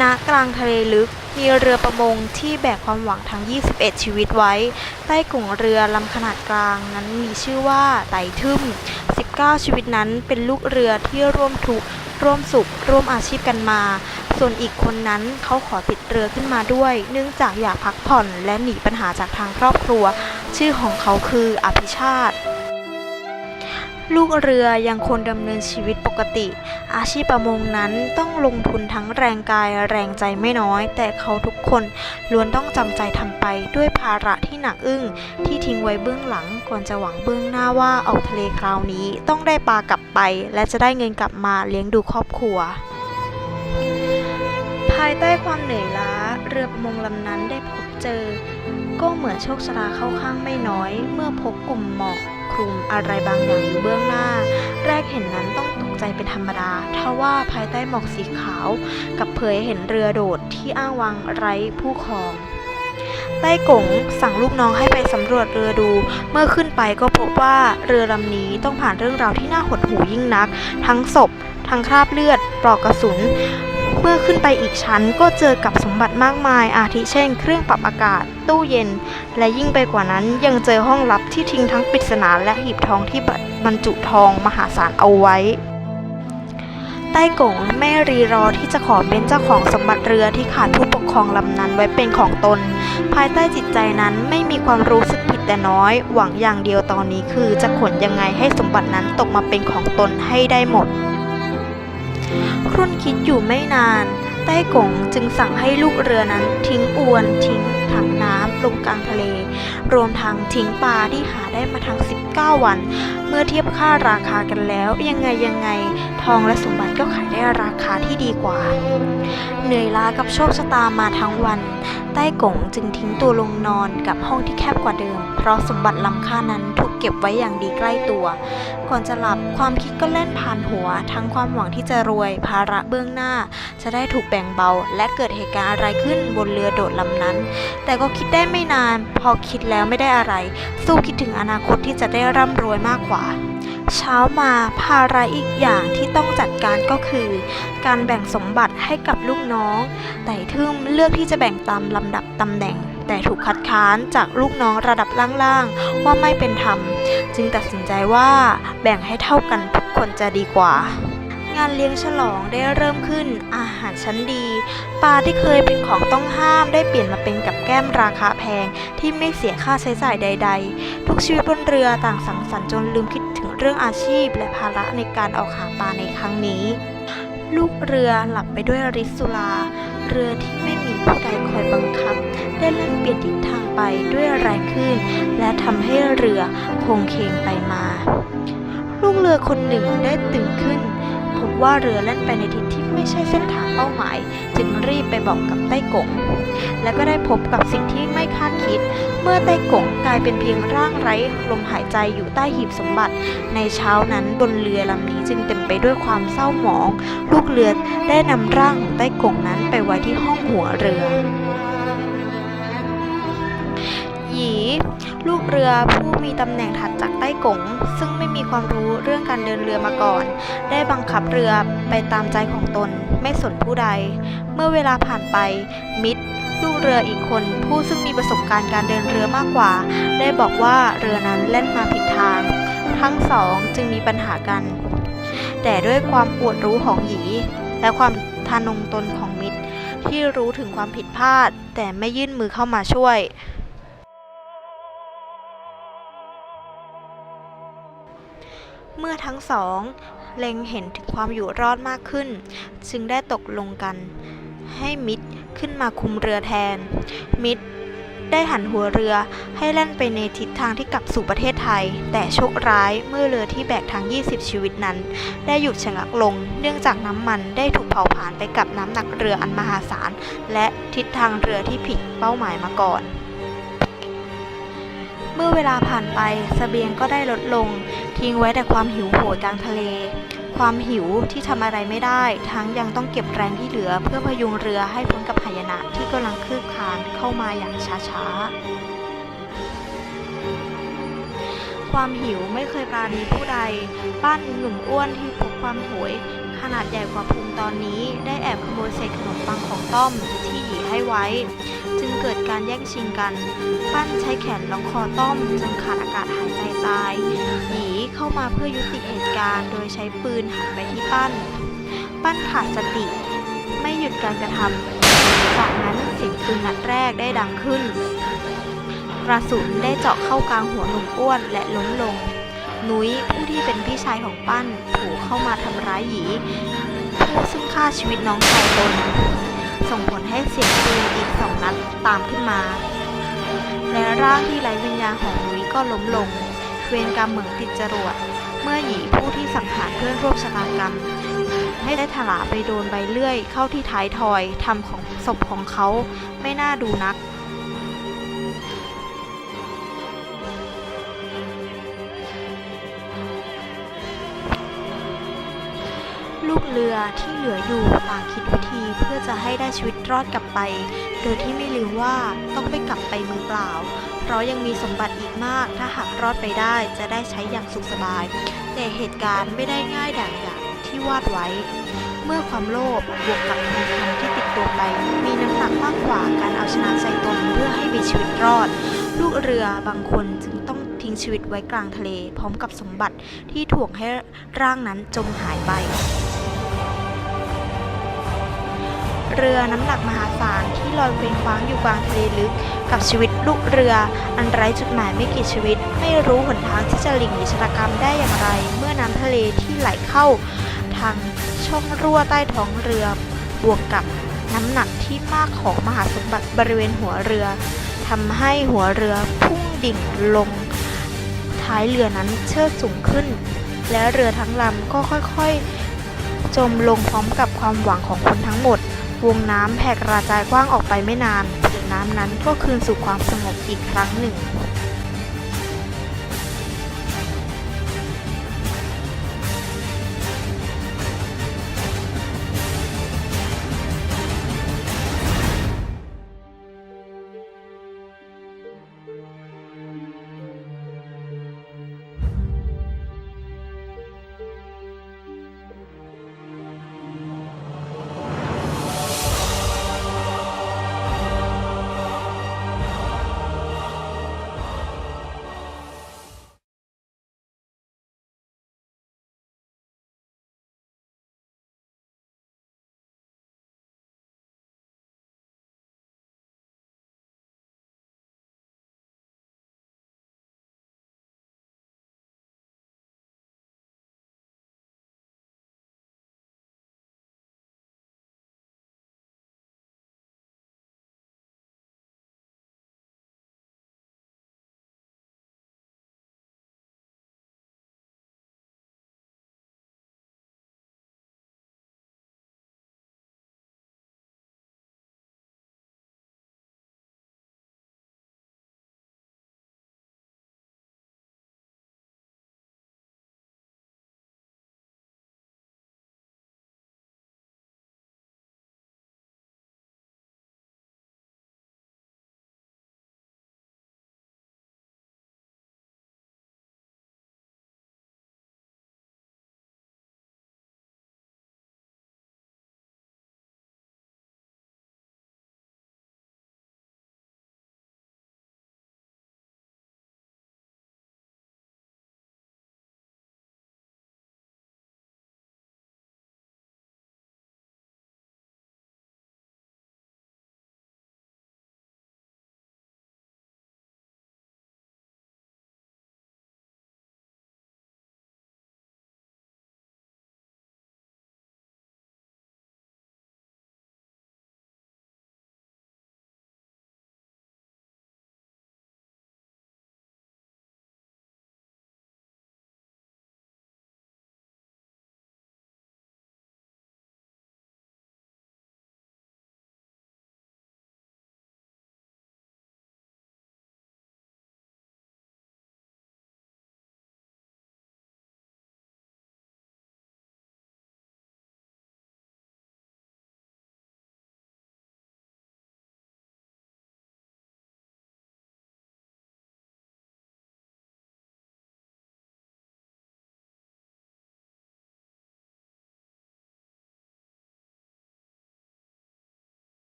ณกลางทะเลลึกมีเรือประมงที่แบกความหวังทั้ง 21 ชีวิตไว้ ใต้กลุ่งเรือลำขนาดกลางนั้นมีชื่อว่าไต่ทึม 19 ชีวิตนั้นเป็นลูกเรือที่ร่วมทุกข์ร่วมสุข ร่วมอาชีพกันมา ส่วนอีกคนนั้นเขาขอติดเรือขึ้นมาด้วย เนื่องจากอยากพักผ่อนและหนีปัญหาจากทางครอบครัว ชื่อของเขาคืออภิชาติ ลูกเรือยังคงดำเนินชีวิตปกติ อาชีพประมงนั้นต้องลงทุนทั้งแรงกายแรงใจไม่น้อย แต่เขาทุกคนล้วนต้องจำใจทำไปด้วยภาระที่หนักอึ้ง ที่ทิ้งไว้เบื้องหลังก่อนจะหวังเบื้องหน้าว่าออกทะเลคราวนี้ต้องได้ปลากลับไป และจะได้เงินกลับมาเลี้ยงดูครอบครัวภายใต้ความเหนื่อยล้า เรือประมงลำนั้นได้พบเจอ ก็เหมือนโชคชะตาเข้าข้างไม่น้อย เมื่อพบกลุ่มหมอก คลุมอะไรบางอย่างอยู่เบื้องหน้า แรกเห็นนั้นต้องตกใจเป็นธรรมดาทว่าภายใต้หมอกสีขาว กับเผยเห็นเรือโดดที่อ้างวางไร้ผู้ครองใต้กงสั่งลูกน้องให้ไปสำรวจเรือดู เมื่อขึ้นไปก็พบว่าเรือลำนี้ต้องผ่านเรื่องราวที่น่าหดหู่ยิ่งนัก ทั้งศพ ทั้งคราบเลือด ปลอกกระสุน เมื่อขึ้นไปอีกชั้นก็เจอกับสมบัติมากมาย อาทิเช่น เครื่องปรับอากาศ ตู้เย็น และยิ่งไปกว่านั้นยังเจอห้องลับที่ทิ้งทั้งปริศนาและหีบทองที่บรรจุทองมหาศาลเอาไว้ ใต้กงไม่รีรอที่จะขอเป็นเจ้าของสมบัติเรือที่ขาดผู้ปกครองลำนั้นไว้เป็นของตน ภายใต้จิตใจนั้นไม่มีความรู้สึกผิดแต่น้อย หวังอย่างเดียวตอนนี้คือจะขนยังไงให้สมบัตินั้นตกมาเป็นของตนให้ได้หมด ครุ่นคิดอยู่ไม่นาน ใต้กงจึงสั่งให้ลูกเรือนั้นทิ้งอวน ทิ้งถังน้ำลงกลางทะเล รวมทั้งทิ้งปลาที่หาได้มาทั้ง 19 วัน มื่อเทียบค่าราคากันแล้ว ยังไงยังไง ทองและสมบัติก็ขายได้ราคาที่ดีกว่า เหนื่อยล้ากับโชคชะตามาทั้งวัน ใต้กงจึงทิ้งตัวลงนอนกับห้องที่แคบกว่าเดิม เพราะสมบัติล้ำค่านั้นถูกเก็บไว้อย่างดีใกล้ตัว ก่อนจะหลับความคิดก็เล่นผ่านหัว ทั้งความหวังที่จะรวยภาระเบื้องหน้า จะได้ถูกแบ่งเบา และเกิดเหตุการณ์อะไรขึ้นบนเรือโดดลำนั้น แต่ก็คิดได้ไม่นาน พอคิดแล้วไม่ได้อะไร สู้คิดถึงอนาคตที่จะได้ร่ำรวยมากกว่าเช้ามาภาระอีกอย่างที่ต้องจัดการก็คือ การแบ่งสมบัติให้กับลูกน้อง แต่ทึมเลือกที่จะแบ่งตามลำดับตำแหน่ง แต่ถูกคัดค้านจากลูกน้องระดับล่างๆ ว่าไม่เป็นธรรม จึงตัดสินใจว่าแบ่งให้เท่ากันทุกคนจะดีกว่า งานเลี้ยงฉลองได้เริ่มขึ้น อาหารชั้นดี ปลาที่เคยเป็นของต้องห้ามได้เปลี่ยนมาเป็นกับแก้มราคาแพงที่ไม่เสียค่าใช้จ่ายใด ๆ ทุกชีวิตบนเรือต่างสังสรรค์จนลืมคิดถึงเรื่องอาชีพ และภาระในการออกหาปลาในครั้งนี้ ลูกเรือหลับไปด้วยฤิศสุราเรือที่ไม่มีผู้ใดคอยบังคับ ได้เล่นเปลี่ยนทิศทางไปด้วยแรงคลื่นและทำให้เรือโคงเคงไปมา ลูกเรือคนหนึ่งได้ตื่นขึ้น พบว่าเรือแล่นไปในทิศที่ไม่ใช่เส้นทางเป้าหมาย จึงรีบไปบอกกับไต้กงและก็ได้พบกับสิ่งที่ไม่คาดคิด เมื่อไต้กงกลายเป็นเพียงร่างไร้ลมหายใจอยู่ใต้หีบสมบัติ ในเช้านั้นบนเรือลำนี้จึงเต็มไปด้วยความเศร้าหมอง ลูกเรือได้นำร่างของไต้กงนั้นไปไว้ที่ห้องหัวเรือหยี ลูกเรือผู้มีตำแหน่งถัดจากใต้กงซึ่งไม่มีความรู้เรื่องการเดินเรือมาก่อน ได้บังคับเรือไปตามใจของตนไม่สนผู้ใด เมื่อเวลาผ่านไป มิตรลูกเรืออีกคนผู้ซึ่งมีประสบการณ์การเดินเรือมากกว่า ได้บอกว่าเรือนั้นแล่นมาผิดทาง ทั้งสองจึงมีปัญหากัน แต่ด้วยความปวดรู้ของหยี และความทานงตนของมิตรที่รู้ถึงความผิดพลาด แต่ไม่ยื่นมือเข้ามาช่วย เมื่อทั้งสอง เล็งเห็นถึงความอยู่รอดมากขึ้น จึงได้ตกลงกัน ให้มิตรขึ้นมาคุมเรือแทน มิตรได้หันหัวเรือให้แล่นไปในทิศทางที่กลับสู่ประเทศไทย แต่โชคร้ายเมื่อเรือที่แบกทั้ง 20 ชีวิตนั้น ได้หยุดชะงักลง เนื่องจากน้ำมันได้ถูกเผาผลาญไปกับน้ำหนักเรืออันมหาศาล และทิศทางเรือที่ผิดเป้าหมายมาก่อน เมื่อเวลาผ่านไปเสบียงก็ได้ลดลง ทิ้งไว้แต่ความหิวโหยกลางทะเล ความหิวที่ทำอะไรไม่ได้ ทั้งยังต้องเก็บแรงที่เหลือเพื่อพยุงเรือให้พ้นกับหายนะที่กำลังคืบคลานเข้ามาอย่างช้าๆ ความหิวไม่เคยปราณีผู้ใดป้านหนุ่มอ้วนที่พบความโหยขขนาดใหญ่กว่าพุงตอนนี้ได้แอบขโมยเศษขนมปังของต้อมที่หยีให้ไว้ จึงเกิดการแย่งชิงกัน ปั้นใช้แขนล็อกคอต้อมจนขาดอากาศหายใจตาย หยีเข้ามาเพื่อยุติเหตุการณ์ โดยใช้ปืนหันไปที่ปั้น ปั้นขาดสติ ไม่หยุดการกระทำจากนั้นเสียงปืนนัดแรกได้ดังขึ้น กระสุนได้เจาะเข้ากลางหัวหนุ่มอ้วนและล้มลง นุ้ยผู้ที่เป็นพี่ชายของปั้นถูกเข้ามาทำร้ายหยีผู้ซึ่งฆ่าชีวิตน้องชายตน ส่งผลให้เสียงปืนอีกสองนัดตามขึ้นมา และร่างที่ไร้วิญญาณของนุ้ยก็ล้มลง เวรกรรมเหมืองติดจรวด เมื่อหยีผู้ที่สังหารเพื่อนร่วมชะตากรรม ให้ได้ถลาไปโดนใบเลื่อยเข้าที่ท้ายทอยทำของศพของเขาไม่น่าดูนักลูกเรือที่เหลืออยู่ต่างคิดวิธีเพื่อจะ ให้ได้ชีวิตรอดกลับไป โดยที่ไม่ลืมว่าต้องไม่กลับไปมือเปล่า เพราะยังมีสมบัติอีกมาก ถ้าหากรอดไปได้จะได้ใช้อย่างสุขสบาย แต่เหตุการณ์ไม่ได้ง่ายดังอย่างที่วาดไว้ เมื่อความโลภบวกกับเงินคำที่ติดตัวไป มีน้ำหนักมากกว่าการเอาชนะใจตนเพื่อให้มีชีวิตรอด ลูกเรือบางคนจึงต้องทิ้งชีวิตไว้กลางทะเล พร้อมกับสมบัติที่ถ่วงให้ร่างนั้นจมหายไป เรือน้ำหนักมหาศาลที่ลอยเคว้งคว้างอยู่กลางทะเลลึก กับชีวิตลูกเรือ อันไร้จุดหมายไม่กี่ชีวิต ไม่รู้หนทางที่จะหลีกหนีชะตากรรมได้อย่างไร เมื่อน้ำทะเลที่ไหลเข้า ทางช่องรั่วใต้ท้องเรือบวกกับน้ำหนักที่มากของมหาสมบัติบริเวณหัวเรือทำให้หัวเรือพุ่งดิ่งลง ท้ายเรือนั้นเชิดสูงขึ้น และเรือทั้งลำก็ค่อยๆ จมลงพร้อมกับความหวังของคนทั้งหมด วงน้ำแผ่กระจายกว้างออกไปไม่นานน้ำนั้นก็คืนสู่ความสงบอีกครั้งหนึ่ง